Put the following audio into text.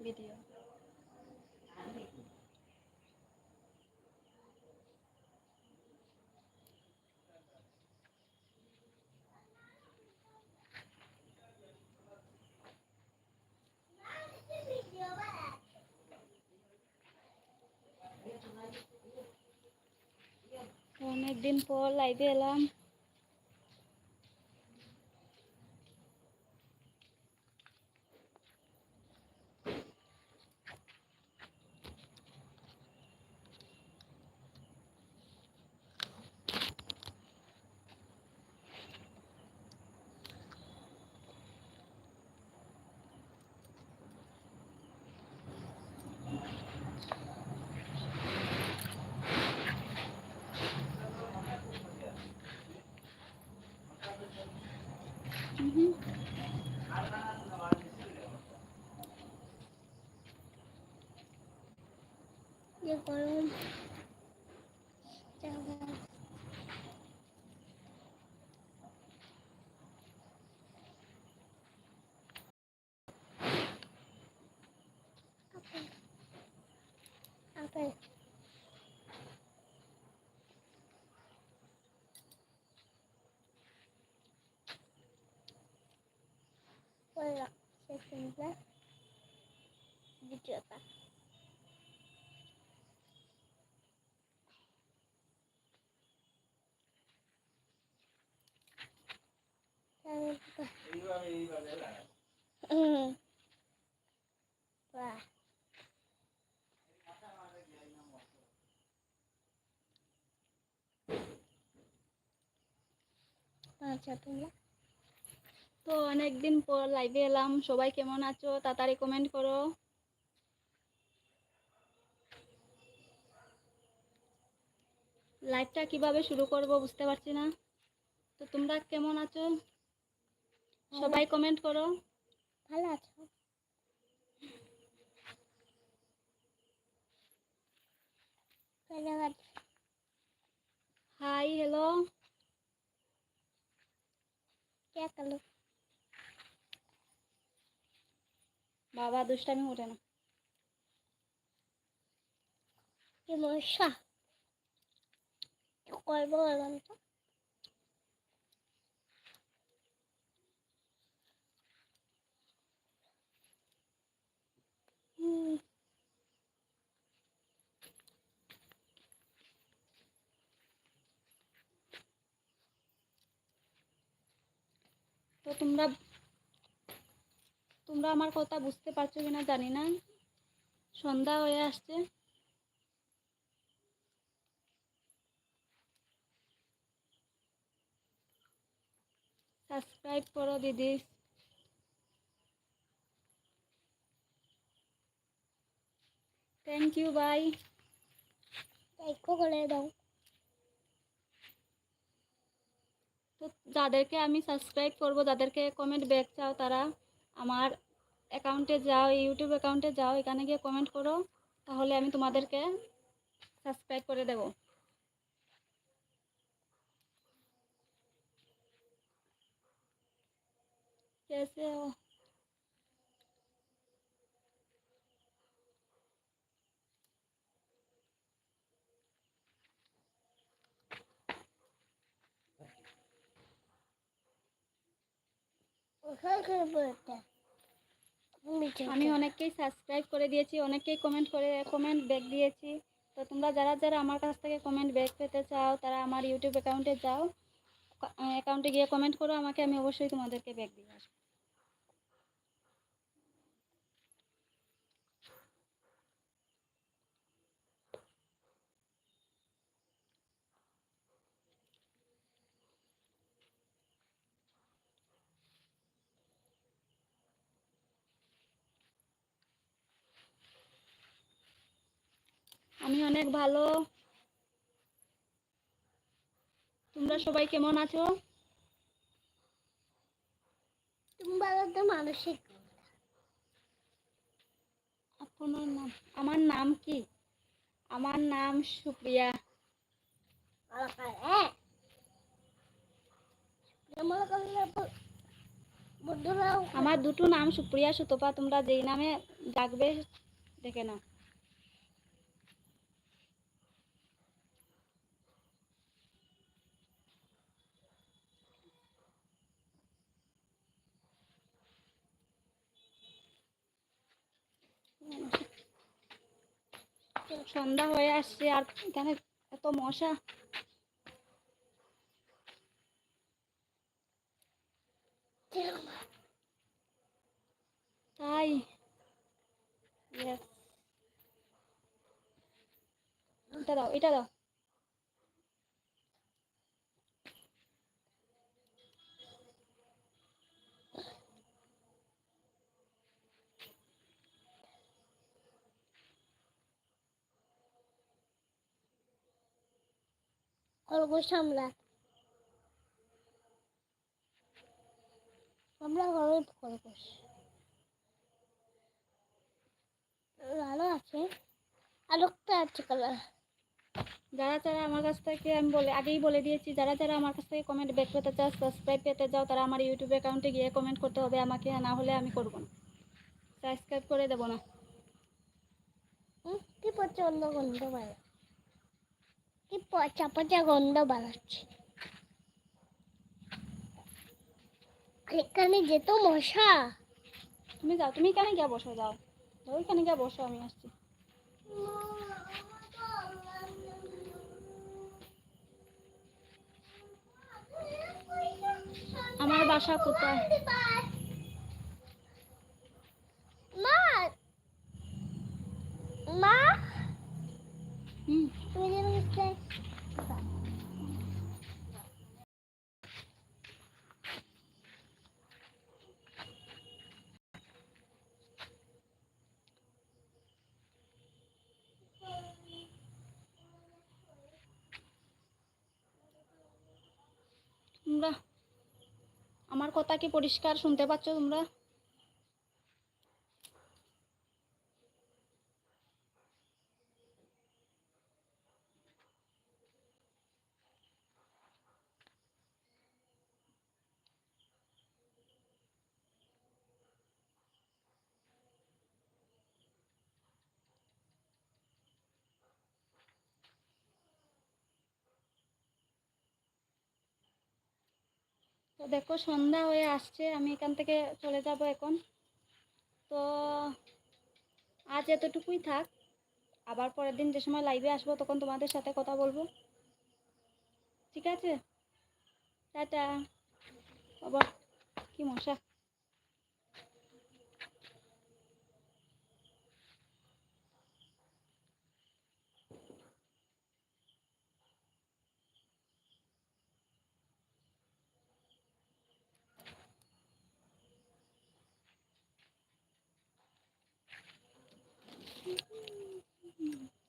Video অনেকদিন পর লাইভে এলাম গরম koyarak şeklinde videoda. Evet. Vah. Nah, jatuhnya. তো অনেকদিন পর লাইভে এলাম। সবাই কেমন আছো? তাড়াতাড়ি কমেন্ট করো। লাইভটা কীভাবে শুরু করব বুঝতে পারছি না। তো তোমরা কেমন আছো? সবাই কমেন্ট করো। ভালো আছো? হাই হ্যালো কে কালো বাবা দুষ্টামি ওঠে না। করব তো? তো তোমরা তোমরা আমার কথা বুঝতে পারছ কিনা জানি না। সন্ধ্যা হয়ে আসছে। সাবস্ক্রাইব করো দিদি। থ্যাংক ইউ বাই একটু করে দাও। তো যাদেরকে আমি সাবস্ক্রাইব করব যাদেরকে কমেন্ট ব্যাক চাও তারা আমার অ্যাকাউন্টে যাও ইউটিউব অ্যাকাউন্টে যাও এখানে গিয়ে কমেন্ট করো তাহলে আমি তোমাদেরকে সাবস্ক্রাইব করে দেব कैसे हो আমি অনেককেই সাবস্ক্রাইব করে দিয়েছি অনেককেই কমেন্ট করে কমেন্ট ব্যাক দিয়েছি। তো তোমরা যারা যারা আমার কাছ থেকে কমেন্ট ব্যাক পেতে চাও তারা আমার ইউটিউব অ্যাকাউন্টে যাও। অ্যাকাউন্টে গিয়ে কমেন্ট করো আমাকে আমি অবশ্যই তোমাদেরকে ব্যাক দিয়ে আসব। আমি অনেক ভালো। তোমরা সবাই কেমন আছো? মানসিক। আপনার নাম আমার নাম কি? আমার নাম সুপ্রিয়া। আমার দুটো নাম সুপ্রিয়া সুতপা তোমরা যেই নামে ডাকবে দেখে নাও। সন্ধ্যা হয়ে আসছে আর এখানে এত মশা। তাই। Yes. এটা দাও এটা দাও। খরগোশ আমরা আমরা হলুদ খরগোশ আরও আছে? আর একটা আছে কালার যারা যারা আমার কাছ থেকে আমি বলে আগেই বলে দিয়েছি যারা যারা আমার কাছ থেকে কমেন্ট ব্যাক পেতে চাও সাবস্ক্রাইব পেতে যাও তারা আমার ইউটিউব অ্যাকাউন্টে গিয়ে কমেন্ট করতে হবে আমাকে না হলে আমি করব না। সাবস্ক্রাইব করে দেবো না। কি প্রচণ্ড গন্ধ বেরো কি পচা পচা গন্ধ বেরোচ্ছে আর এখানে যেত মশা। তুমি যাও তুমি এখানে গিয়ে বসো যাও। ওইখানে গিয়ে বসো আমি আসছি। আমার বাসা কোথায়? মা হুম তুমি যেন কোথায় তোমরা আমার কথা কি পরিষ্কার শুনতে পাচ্ছ তোমরা? তো দেখো, সন্ধ্যা হয়ে আসছে, আমি এখান থেকে চলে যাব এখন। তো আজ এতটুকুই থাক। আবার পরের দিন যে সময় লাইভে আসব, তখন তোমাদের সাথে কথা বলব। ঠিক আছে? টাটা। বাবা, কি মশা। Mm-hmm.